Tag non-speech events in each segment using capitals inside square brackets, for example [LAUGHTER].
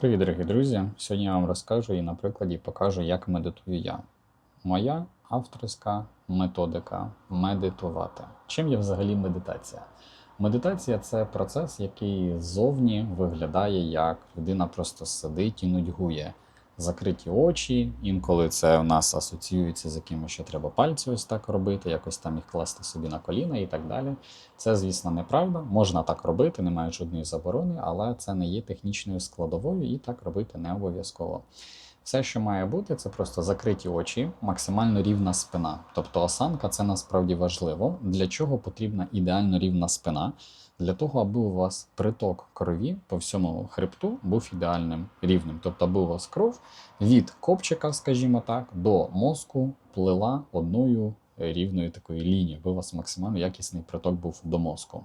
Привіт, дорогі друзі! Сьогодні я вам розкажу і на прикладі покажу, як медитую я. Моя авторська методика медитувати. Чим є взагалі медитація? Медитація це процес, який ззовні виглядає як людина просто сидить і нудьгує. Закриті очі, інколи це у нас асоціюється з якимось, що треба пальці ось так робити, якось там їх класти собі на коліна і так далі. Це, звісно, неправда. Можна так робити, немає жодної заборони, але це не є технічною складовою і так робити не обов'язково. Все, що має бути, це просто закриті очі, максимально рівна спина. Тобто осанка це насправді важливо. Для чого потрібна ідеально рівна спина? Для того, аби у вас приток крові по всьому хребту був ідеальним рівнем. Тобто, аби у вас кров від копчика, скажімо так, до мозку плила одною рівною такою лінією, аби у вас максимально якісний приток був до мозку.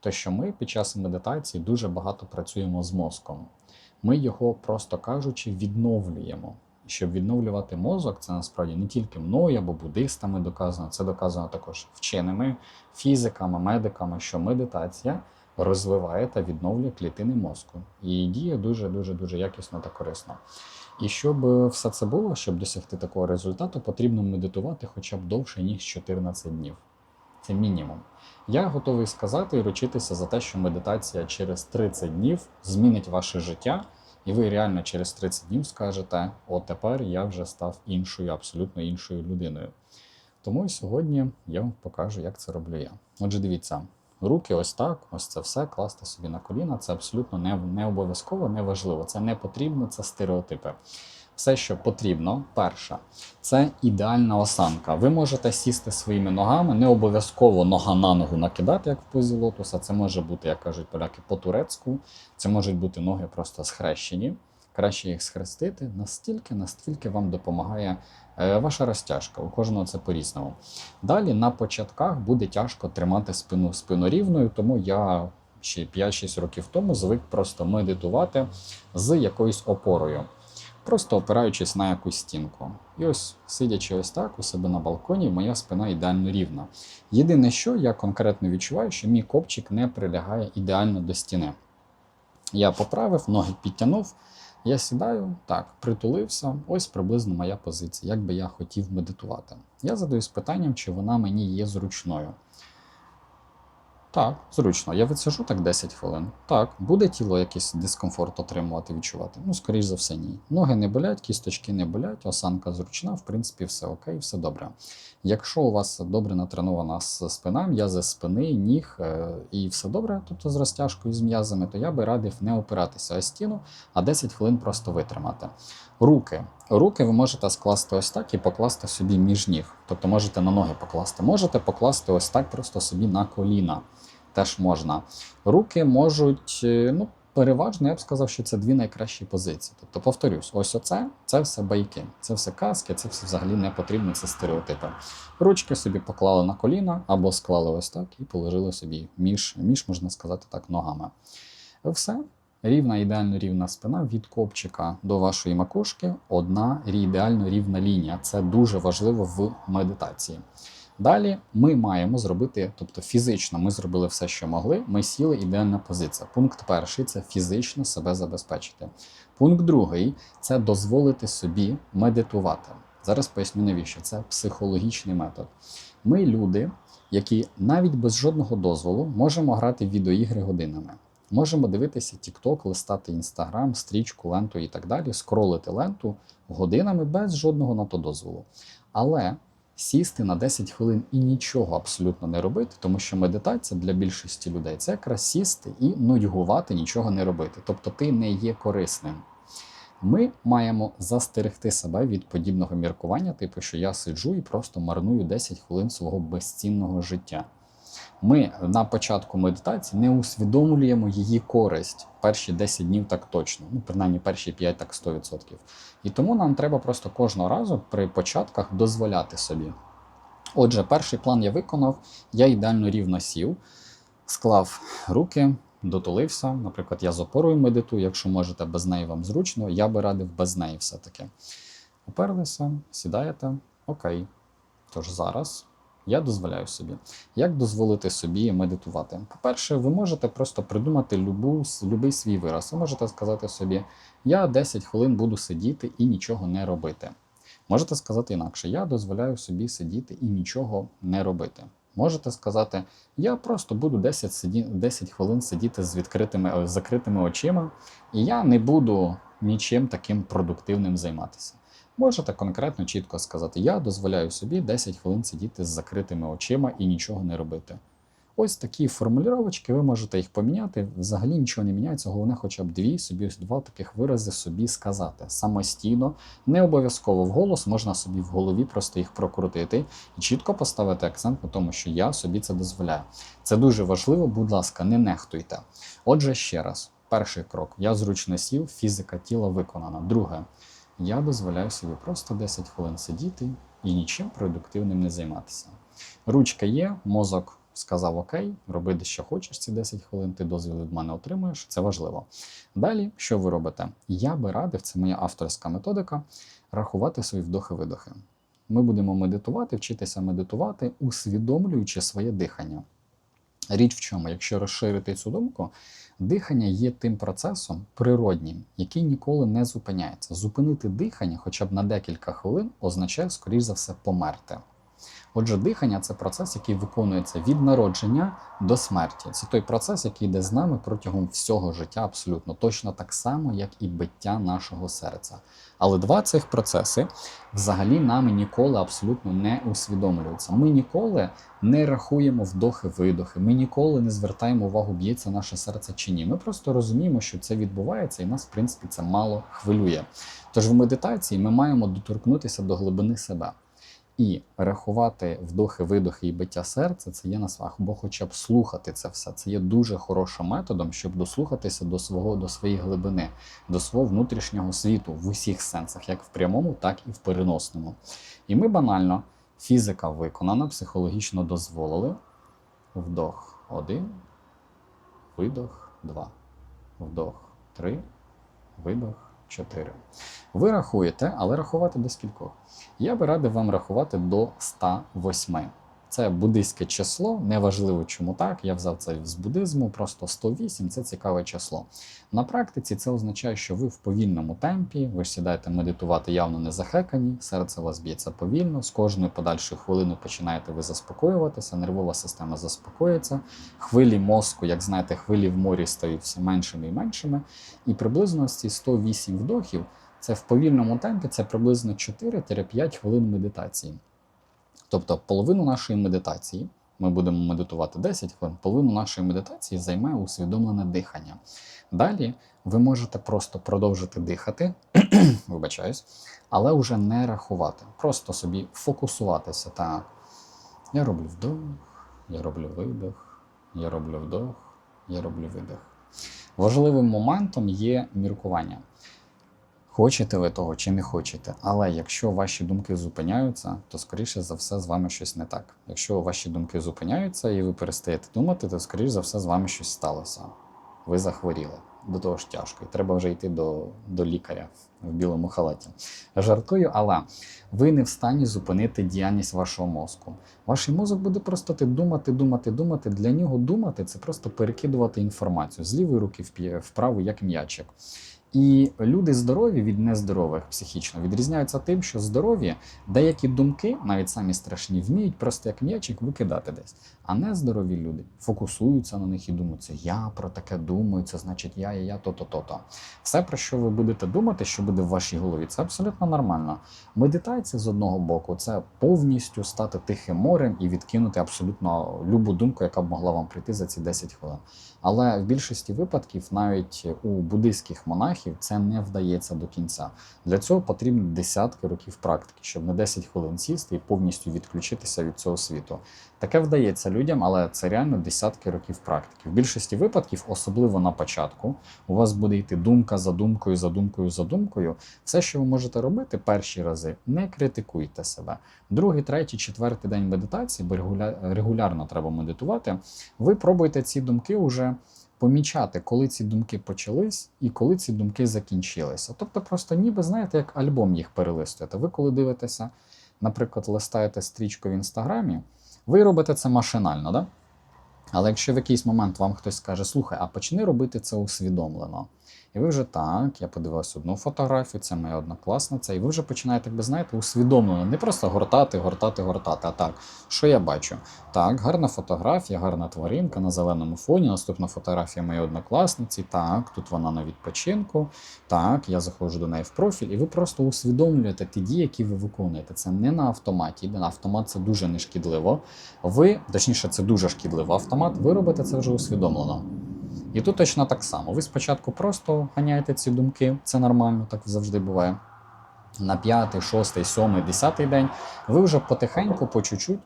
То що ми під час медитації дуже багато працюємо з мозком. Ми його, просто кажучи, відновлюємо. Щоб відновлювати мозок, це насправді не тільки мною або буддистами доказано, це доказано також вченими фізиками, медиками, що медитація розвиває та відновлює клітини мозку. І діє дуже дуже дуже якісно та корисно. І щоб все це було, щоб досягти такого результату, потрібно медитувати хоча б довше, ніж 14 днів. Це мінімум. Я готовий сказати і ручитися за те, що медитація через 30 днів змінить ваше життя, і ви реально через 30 днів скажете: о, тепер я вже став іншою, абсолютно іншою людиною. Тому і сьогодні я вам покажу, як це роблю я. Отже, дивіться, руки ось так, ось це все, класти собі на коліна. Це абсолютно не, не обов'язково, не важливо. Це не потрібно, це стереотипи. Все, що потрібно, перше, це ідеальна осанка. Ви можете сісти своїми ногами, не обов'язково нога на ногу накидати, як в позі лотоса. Це може бути, як кажуть поляки, по-турецьку. Це можуть бути ноги просто схрещені. Краще їх схрестити настільки, настільки вам допомагає е, ваша розтяжка. У кожного це по-різному. Далі на початках буде тяжко тримати спину спину рівною, тому я ще 5-6 років тому звик просто медитувати з якоюсь опорою просто опираючись на якусь стінку. І ось, сидячи ось так у себе на балконі, моя спина ідеально рівна. Єдине, що я конкретно відчуваю, що мій копчик не прилягає ідеально до стіни. Я поправив, ноги підтягнув. Я сідаю, так, притулився, ось приблизно моя позиція, як би я хотів медитувати. Я задаюсь питанням, чи вона мені є зручною. Так, зручно. Я відсижу так 10 хвилин. Так, буде тіло якийсь дискомфорт отримувати, відчувати. Ну, скоріш за все, ні. Ноги не болять, кісточки не болять, осанка зручна, в принципі, все окей, все добре. Якщо у вас добре натренована спина, м'язи спини, ніг е, і все добре, тобто з розтяжкою з м'язами, то я би радив не опиратися о стіну, а 10 хвилин просто витримати. Руки. Руки ви можете скласти ось так і покласти собі між ніг. Тобто можете на ноги покласти. Можете покласти ось так просто собі на коліна. Теж можна. Руки можуть, е, ну, переважно, я б сказав, що це дві найкращі позиції. Тобто, повторюсь, ось оце це все байки, це все казки, це все взагалі не потрібно, це стереотипи. Ручки собі поклали на коліна або склали ось так і положили собі між, між можна сказати так, ногами. Все. Рівна, ідеально рівна спина від копчика до вашої макушки, одна ідеально рівна лінія. Це дуже важливо в медитації. Далі ми маємо зробити, тобто фізично ми зробили все, що могли. Ми сіли ідеальна позиція. Пункт перший це фізично себе забезпечити. Пункт другий це дозволити собі медитувати. Зараз поясню навіщо це психологічний метод. Ми люди, які навіть без жодного дозволу можемо грати в відеоігри годинами. Можемо дивитися TikTok, листати Instagram, стрічку, ленту і так далі, скролити ленту годинами без жодного на то дозволу. Але сісти на 10 хвилин і нічого абсолютно не робити, тому що медитація для більшості людей це якраз сісти і нудьгувати, нічого не робити. Тобто ти не є корисним. Ми маємо застерегти себе від подібного міркування, типу, що я сиджу і просто марную 10 хвилин свого безцінного життя. Ми на початку медитації не усвідомлюємо її користь перші 10 днів так точно, ну принаймні перші 5 так 100%. І тому нам треба просто кожного разу при початках дозволяти собі. Отже, перший план я виконав, я ідеально рівно сів, склав руки, дотулився. Наприклад, я з опорою медитую, якщо можете без неї вам зручно, я би радив без неї все-таки. Оперлися, сідаєте, окей. Тож зараз Я дозволяю собі. Як дозволити собі медитувати? По-перше, ви можете просто придумати любу, любий свій вираз. Ви можете сказати собі, я 10 хвилин буду сидіти і нічого не робити. Можете сказати інакше, я дозволяю собі сидіти і нічого не робити. Можете сказати, я просто буду 10, сиді... 10 хвилин сидіти з відкритими з закритими очима, і я не буду нічим таким продуктивним займатися. Можете конкретно чітко сказати, я дозволяю собі 10 хвилин сидіти з закритими очима і нічого не робити. Ось такі формулювачки, ви можете їх поміняти. Взагалі нічого не міняється. Головне, хоча б дві собі два таких вирази собі сказати самостійно, не обов'язково вголос, можна собі в голові просто їх прокрутити і чітко поставити акцент на тому, що я собі це дозволяю. Це дуже важливо, будь ласка, не нехтуйте. Отже, ще раз, перший крок: я зручно сів, фізика тіла виконана. Друге, я дозволяю собі просто 10 хвилин сидіти і нічим продуктивним не займатися. Ручка є, мозок сказав Окей, роби що хочеш ці 10 хвилин, ти дозвіл від мене отримуєш, це важливо. Далі, що ви робите? Я би радив, це моя авторська методика, рахувати свої вдохи-видохи. Ми будемо медитувати, вчитися медитувати, усвідомлюючи своє дихання. Річ в чому, якщо розширити цю думку, дихання є тим процесом природнім, який ніколи не зупиняється. Зупинити дихання хоча б на декілька хвилин означає, скоріш за все, померти. Отже, дихання це процес, який виконується від народження до смерті. Це той процес, який йде з нами протягом всього життя, абсолютно точно так само, як і биття нашого серця. Але два цих процеси взагалі нами ніколи абсолютно не усвідомлюються. Ми ніколи не рахуємо вдохи-видохи, ми ніколи не звертаємо увагу, б'ється наше серце чи ні. Ми просто розуміємо, що це відбувається, і нас, в принципі, це мало хвилює. Тож в медитації ми маємо доторкнутися до глибини себе. І рахувати вдохи, видохи і биття серця це є на свах, бо хоча б слухати це все. Це є дуже хорошим методом, щоб дослухатися до свого до своєї глибини, до свого внутрішнього світу в усіх сенсах, як в прямому, так і в переносному. І ми банально, фізика виконана, психологічно дозволили. Вдох один, видох два. Вдох три, видох. 4. Ви рахуєте, але рахувати до скількох. Я би радив вам рахувати до 108. Це буддийське число, неважливо чому так. Я взяв це з буддизму, просто 108 це цікаве число. На практиці це означає, що ви в повільному темпі, ви сідаєте медитувати явно не захекані, серце у вас б'ється повільно, з кожною подальшою хвилиною починаєте ви заспокоюватися, нервова система заспокоїться, хвилі мозку, як знаєте, хвилі в морі стають все меншими і меншими. І приблизно ці 108 вдохів це в повільному темпі це приблизно 4-5 хвилин медитації. Тобто половину нашої медитації, ми будемо медитувати 10 хвилин, половину нашої медитації займає усвідомлене дихання. Далі ви можете просто продовжити дихати, [CLEARS THROAT] вибачаюсь, але вже не рахувати. Просто собі фокусуватися. Так, я роблю вдох, я роблю видох, я роблю вдох, я роблю видох. Важливим моментом є міркування. Хочете ви того чи не хочете, але якщо ваші думки зупиняються, то скоріше за все з вами щось не так. Якщо ваші думки зупиняються і ви перестаєте думати, то скоріше за все з вами щось сталося. Ви захворіли. До того ж тяжко, і треба вже йти до до лікаря в білому халаті. Жартую, але ви не в стані зупинити діяльність вашого мозку. Ваш мозок буде просто думати, думати, думати. Для нього думати це просто перекидувати інформацію з лівої руки в праву, як м'ячик. І люди здорові від нездорових психічно відрізняються тим, що здорові деякі думки, навіть самі страшні, вміють просто як м'ячик викидати десь. А нездорові люди фокусуються на них і думають, я про таке думаю, це значить я, я, я, то-то, то-то. Все, про що ви будете думати, що буде в вашій голові, це абсолютно нормально. Медитація з одного боку це повністю стати тихим морем і відкинути абсолютно любу думку, яка б могла вам прийти за ці 10 хвилин. Але в більшості випадків, навіть у буддийських монахів, це не вдається до кінця. Для цього потрібні десятки років практики, щоб на 10 хвилин сісти і повністю відключитися від цього світу. Таке вдається людям, але це реально десятки років практики. В більшості випадків, особливо на початку, у вас буде йти думка за думкою, за думкою, за думкою. Все, що ви можете робити перші рази, не критикуйте себе. Другий, третій, четвертий день медитації, бо регулярно треба медитувати. Ви пробуйте ці думки уже помічати, коли ці думки почались і коли ці думки закінчилися. Тобто, просто ніби знаєте, як альбом їх перелистуєте. Ви коли дивитеся, наприклад, листаєте стрічку в інстаграмі. Ви робите це машинально, да? Але якщо в якийсь момент вам хтось скаже, слухай, а почни робити це усвідомлено. І ви вже так, я подивився одну фотографію, це моя однокласниця, і ви вже починаєте, як би знаєте, усвідомлено, не просто гортати, гортати, гортати, а так, що я бачу? Так, гарна фотографія, гарна тваринка на зеленому фоні. Наступна фотографія моєї однокласниці. Так, тут вона на відпочинку. Так, я заходжу до неї в профіль, і ви просто усвідомлюєте ті дії, які ви виконуєте. Це не на автоматі. На автомат це дуже нешкідливо. Ви, точніше, це дуже шкідливо автомат, ви робите це вже усвідомлено. І тут точно так само. Ви спочатку просто ганяєте ці думки, це нормально, так завжди буває. На п'ятий, шостий, сьомий, десятий день ви вже потихеньку, по чуть-чуть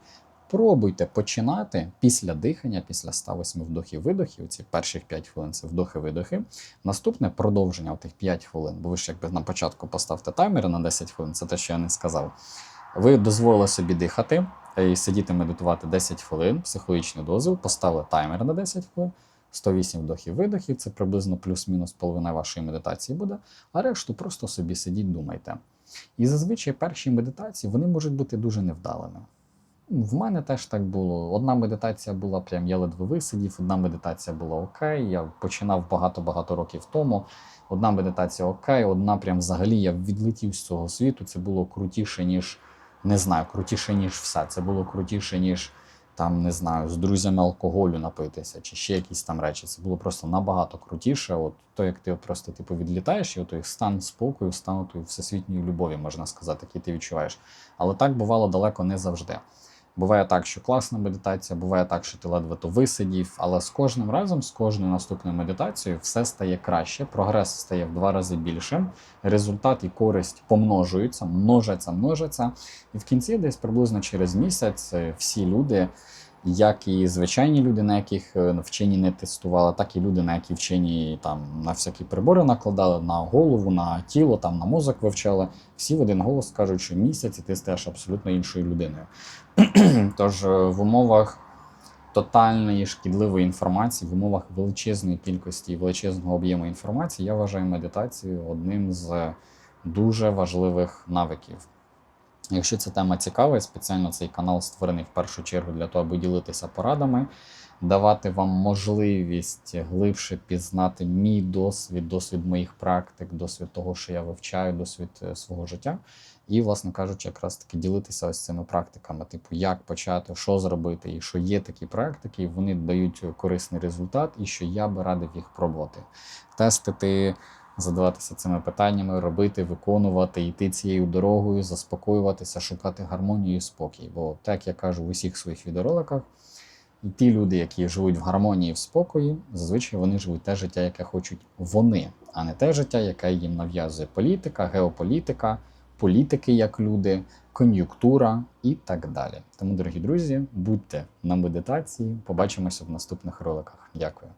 пробуйте починати після дихання, після 108 вдохів видохів, ці перших 5 хвилин це вдохи-видохи. Наступне продовження тих 5 хвилин, бо ви ж якби на початку поставте таймер на 10 хвилин, це те, що я не сказав. Ви дозволили собі дихати і сидіти медитувати 10 хвилин, психологічний дозвіл, поставили таймер на 10 хвилин. 108 вдохів видохів, це приблизно плюс-мінус половина вашої медитації буде, а решту просто собі сидіть, думайте. І зазвичай перші медитації вони можуть бути дуже невдалими. В мене теж так було. Одна медитація була прям, я ледве висидів, одна медитація була окей. Я починав багато-багато років тому. Одна медитація окей, одна прям взагалі я відлетів з цього світу. Це було крутіше, ніж не знаю, крутіше, ніж все. Це було крутіше, ніж там не знаю, з друзями алкоголю напитися, чи ще якісь там речі. Це було просто набагато крутіше. От то, як ти просто типу відлітаєш, і той стан спокою, стан тої всесвітньої любові, можна сказати, який ти відчуваєш. Але так бувало далеко не завжди. Буває так, що класна медитація, буває так, що ти ледве то висидів, але з кожним разом, з кожною наступною медитацією, все стає краще, прогрес стає в два рази більшим, результат і користь помножуються, множаться, множаться. І в кінці, десь приблизно через місяць, е, всі люди, як і звичайні люди, на яких е, вчені не тестували, так і люди, на які вчені там на всякі прибори накладали, на голову, на тіло, там на мозок вивчали. Всі в один голос кажуть, що місяць і ти стаєш абсолютно іншою людиною. [CLEARS THROAT] Тож е, в умовах тотальної шкідливої інформації, в умовах величезної кількості і величезного об'єму інформації, я вважаю медитацію одним з дуже важливих навиків. Якщо ця тема цікава, спеціально цей канал створений в першу чергу для того, аби ділитися порадами, давати вам можливість глибше пізнати мій досвід, досвід моїх практик, досвід того, що я вивчаю, досвід е, свого життя. І, власне кажучи, якраз таки ділитися ось цими практиками, типу, як почати, що зробити, і що є такі практики, і вони дають корисний результат, і що я би радив їх пробувати. Тестити, задаватися цими питаннями, робити, виконувати, йти цією дорогою, заспокоюватися, шукати гармонію і спокій. Бо, так я кажу в усіх своїх відеороликах, і ті люди, які живуть в гармонії, в спокої, зазвичай вони живуть те життя, яке хочуть вони, а не те життя, яке їм нав'язує політика, геополітика політики як люди, кон'юнктура і так далі. Тому, дорогі друзі, будьте на медитації. Побачимося в наступних роликах. Дякую.